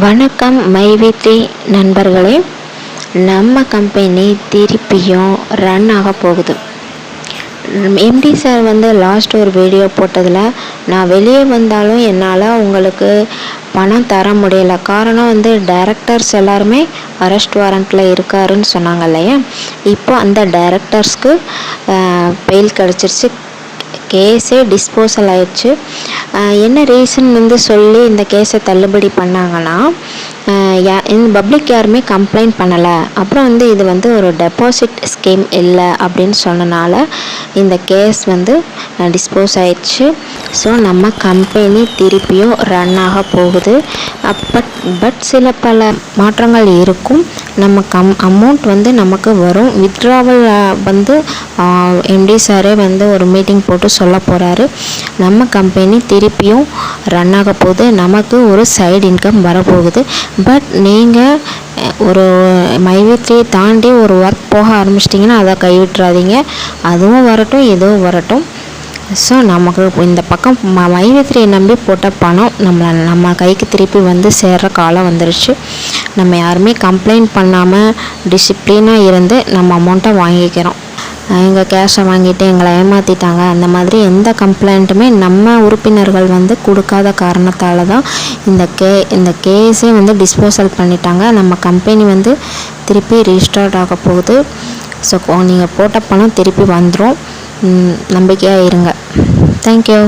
வணக்கம் மைவித்தி நண்பர்களே. நம்ம கம்பெனி திருப்பியும் ரன் ஆக போகுது. எம்டி சார் வந்து லாஸ்ட் ஒரு வீடியோ போட்டதில் நான் வெளியே வந்தாலும் என்னால் உங்களுக்கு பணம் தர முடியல. காரணம் வந்து டைரக்டர்ஸ் எல்லாருமே அரெஸ்ட் வாரண்ட்டில் இருக்காருன்னு சொன்னாங்க இல்லையா? இப்போ அந்த டைரக்டர்ஸ்க்கு பெயில் கிடச்சிருச்சு. கேஸே டிஸ்போசல் ஆயிடுச்சு. என்ன ரீசன் வந்து சொல்லி இந்த கேஸை தள்ளுபடி பண்ணாங்கன்னா யா- இந்த பப்ளிக் யாருமே கம்ப்ளைண்ட் பண்ணலை. அப்புறம் வந்து இது வந்து ஒரு டெபாசிட் ஸ்கீம் இல்லை அப்படின்னு சொன்னனால இந்த கேஸ் வந்து டிஸ்போஸ் ஆயிடுச்சு. ஸோ நம்ம கம்பெனி திருப்பியும் ரன் ஆக போகுது. பட் பட் சில பல மாற்றங்கள் இருக்கும். நம்ம கம் அமௌண்ட் வந்து நமக்கு வரும். வித்ட்ராவல் வந்து எம்டி சாரே வந்து ஒரு மீட்டிங் போட்டு சொல்ல போகிறாரு நம்ம கம்பெனி திருப்பியும் ரன் ஆக போகுது. நமக்கு ஒரு சைடு இன்கம் வரப்போகுது. பட் நீங்கள் ஒரு மைவித்தியை தாண்டி ஒரு ஒர்க் போக ஆரம்பிச்சிட்டிங்கன்னா அதை கைவிட்டுறாதீங்க. அதுவும் வரட்டும் இதுவும் வரட்டும். ஸோ நமக்கு இந்த பக்கம் ம மைவித்திரியை நம்பி போட்ட பணம் நம்மளை நம்ம கைக்கு திருப்பி வந்து சேர்ற காலம் வந்துருச்சு. நம்ம யாருமே கம்ப்ளைண்ட் பண்ணாமல் டிசிப்ளினாக இருந்து நம்ம அமௌண்ட்டை வாங்கிக்கிறோம். எங்கள் கேஷை வாங்கிட்டு எங்களை ஏமாற்றிட்டாங்க அந்த மாதிரி எந்த கம்ப்ளைண்ட்டுமே நம்ம உறுப்பினர்கள் வந்து கொடுக்காத காரணத்தால் தான் இந்த கே இந்த கேஸே வந்து டிஸ்போசல் பண்ணிட்டாங்க. நம்ம கம்பெனி வந்து திருப்பி ரீஸ்டார்ட் ஆக போகுது. ஸோ நீங்கள் போட்ட பணம் திருப்பி வந்துடும் நம்பிக்கையாக இருங்க. தேங்க்யூ